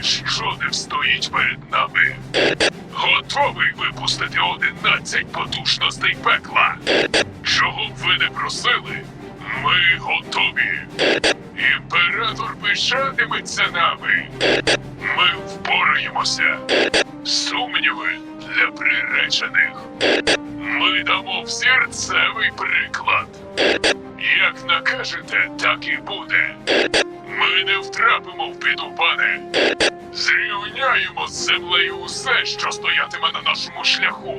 ніщо не встоїть перед нами. Готовий випустити 11 потужностей пекла. Чого б ви не просили, ми готові. Імператор пишатиметься нами. Ми впораємося. Сумніви для приречених. Ми дамо взірцевий приклад. Як накажете, так і буде. Ми не втрапимо в біду, пане. Зрівняємо з землею усе, що стоятиме на нашому шляху.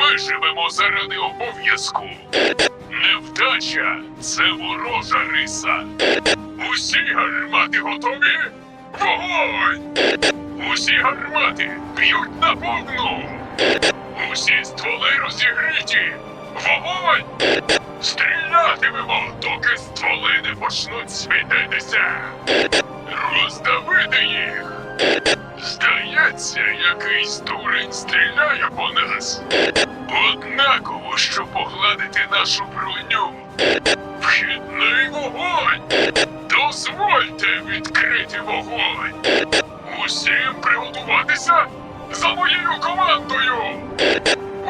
Ми живемо заради обов'язку. Невдача це ворожа риса. Усі гармати готові? Вогонь! Усі гармати б'ють на повну! Усі стволи розігріті! Вогонь! Стрілятимемо, доки стволи не почнуть світитися! Роздавити їх! Здається, якийсь дурень стріляє по нас. Однаково, що погладити нашу броню. Вхідний вогонь! Дозвольте відкрити вогонь! Усім приготуватися за моєю командою!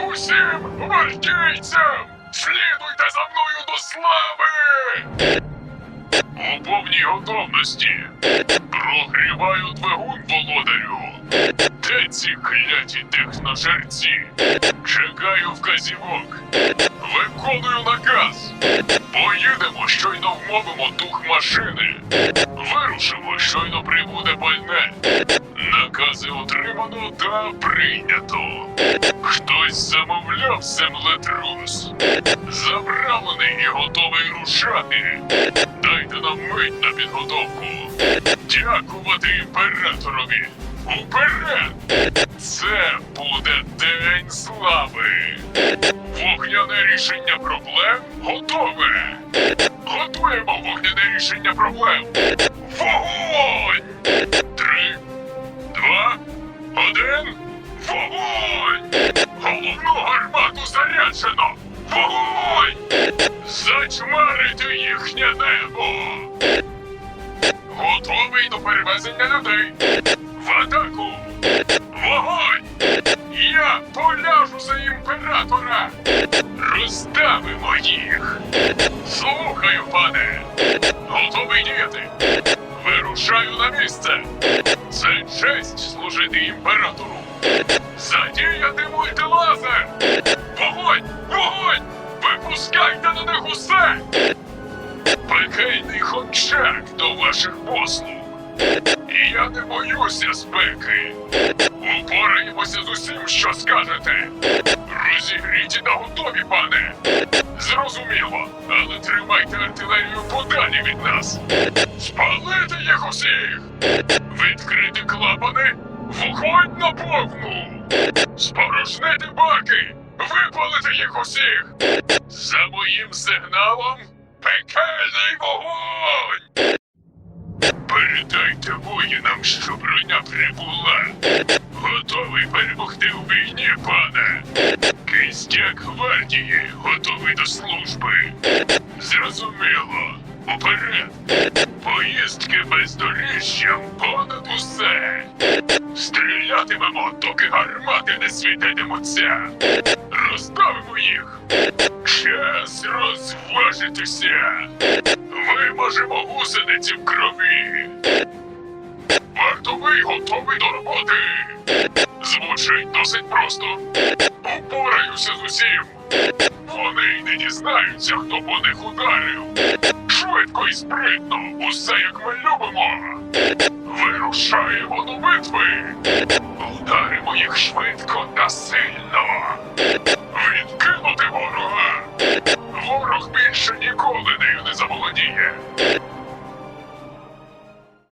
Усім гвардійцям! До слави! У повній готовності. Прогріваю двигун, володарю. Де ці кляті техножерці? Чекаю вказівок. Виконую наказ. Поїдемо, щойно вмовимо дух машини. Вирушимо, щойно прибуде пальне. Накази отримано та прийнято. Хтось замовляв землетрус. Заправлений і готовий рушати. Дайте нам мить на підготовку. Дякувати імператорові. Уперед! Це буде день слави. Вогняне рішення проблем готове. Готуємо вогняне рішення проблем. Вогонь! Три, два, один. Вогонь! Головну гармату заряджено! Вогонь! Зачмарити їхнє небо! Готовий до перевезення людей! Їх! Слухаю, пане! Готовий діяти! Вирушаю на місце! Це честь служити імператору! Задіяти мультилазер! Вогонь! Вогонь! Випускайте на них усе! Пекельний хомчак до ваших послуг! І я не боюся спеки! Упораємося з усім, що скажете! Розігріті та готові, пане! Зрозуміло, але тримайте артилерію подалі від нас! Спалити їх усіх! Відкрити клапани! Вогонь на повну! Спорожнити баки! Випалити їх усіх! За моїм сигналом пекельний вогонь! Передайте воїнам, що броня прибула. Готовий перемогти у війні, пане. Кістяк гвардії готовий до служби. Зрозуміло. Уперед. Поїздки бездоріжжям понад усе. Стрілятимемо, доки гармати не світитимуться. Розставимо їх. Час розважитися. Виможемо гусениці в крові. Вартовий готовий до роботи. Звучить досить просто. Упораюся з усім. Вони й не дізнаються, хто по них ударив. Швидко і спритно, усе як ми любимо. Вирушаємо до битви. Ударимо їх швидко та сильно.